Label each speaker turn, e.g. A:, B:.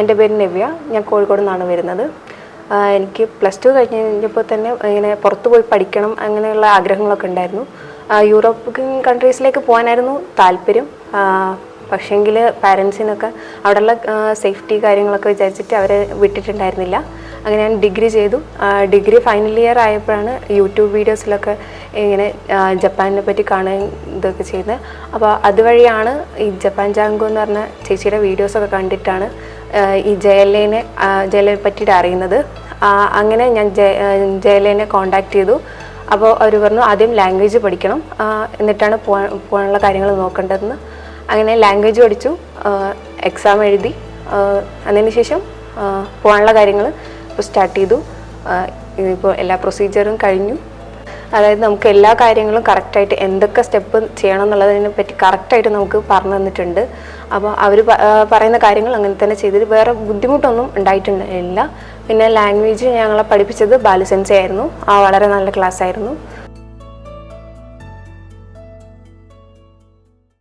A: എന്റെ പേര് നവ്യ. ഞാൻ കോഴിക്കോട് നിന്നാണ് വരുന്നത്. എനിക്ക് പ്ലസ് ടു കഴിഞ്ഞ് കഴിഞ്ഞപ്പോൾ തന്നെ ഇങ്ങനെ പുറത്ത് പോയി പഠിക്കണം അങ്ങനെയുള്ള ആഗ്രഹങ്ങളൊക്കെ ഉണ്ടായിരുന്നു. യൂറോപ്യൻ കൺട്രീസിലേക്ക് പോകാനായിരുന്നു താല്പര്യം. പക്ഷേങ്കിൽ പാരൻസിനൊക്കെ അവിടെയുള്ള സേഫ്റ്റി കാര്യങ്ങളൊക്കെ വിചാരിച്ചിട്ട് അവരെ വിട്ടിട്ടുണ്ടായിരുന്നില്ല. അങ്ങനെ ഞാൻ ഡിഗ്രി ചെയ്തു. ഡിഗ്രി ഫൈനൽ ഇയർ ആയപ്പോഴാണ് യൂട്യൂബ് വീഡിയോസിലൊക്കെ ഇങ്ങനെ ജപ്പാനിനെ പറ്റി കാണുകയും ഇതൊക്കെ ചെയ്യുന്നത്. അപ്പോൾ അതുവഴിയാണ് ഈ ജപ്പാൻ ജാങ്കോ എന്ന് പറഞ്ഞ ചേച്ചിയുടെ വീഡിയോസൊക്കെ കണ്ടിട്ടാണ് ഈ ജയലേനെ ജയലയെ പറ്റിയിട്ട് അറിയുന്നത്. അങ്ങനെ ഞാൻ ജയലേനെ കോണ്ടാക്ട് ചെയ്തു. അപ്പോൾ അവർ പറഞ്ഞു ആദ്യം ലാംഗ്വേജ് പഠിക്കണം. എന്നിട്ടാണ് പോകാൻ പോകാനുള്ള കാര്യങ്ങൾ നോക്കേണ്ടതെന്ന്. അങ്ങനെ ലാംഗ്വേജ് പഠിച്ചു. എക്സാം എഴുതി. അതിനുശേഷം അതിന് ശേഷം പോകാനുള്ള കാര്യങ്ങൾ. ഇപ്പോൾ സ്റ്റാർട്ട് ചെയ്തു. ഇപ്പോൾ എല്ലാ പ്രൊസീജിയറും കഴിഞ്ഞു. അതായത് നമുക്ക് എല്ലാ കാര്യങ്ങളും കറക്റ്റായിട്ട് എന്തൊക്കെ സ്റ്റെപ്പ് ചെയ്യണം എന്നുള്ളതിനെ പറ്റി കറക്റ്റായിട്ട് നമുക്ക് പറഞ്ഞു തന്നിട്ടുണ്ട്. അപ്പോൾ അവർ പറയുന്ന കാര്യങ്ങൾ അങ്ങനെ തന്നെ ചെയ്തിട്ട് വേറെ ബുദ്ധിമുട്ടൊന്നും ഉണ്ടായിട്ടുണ്ടായില്ല പിന്നെ ലാംഗ്വേജ് ഞങ്ങളെ പഠിപ്പിച്ചത് ബാലുസെൻസി ആയിരുന്നു. ആ വളരെ നല്ല ക്ലാസ് ആയിരുന്നു.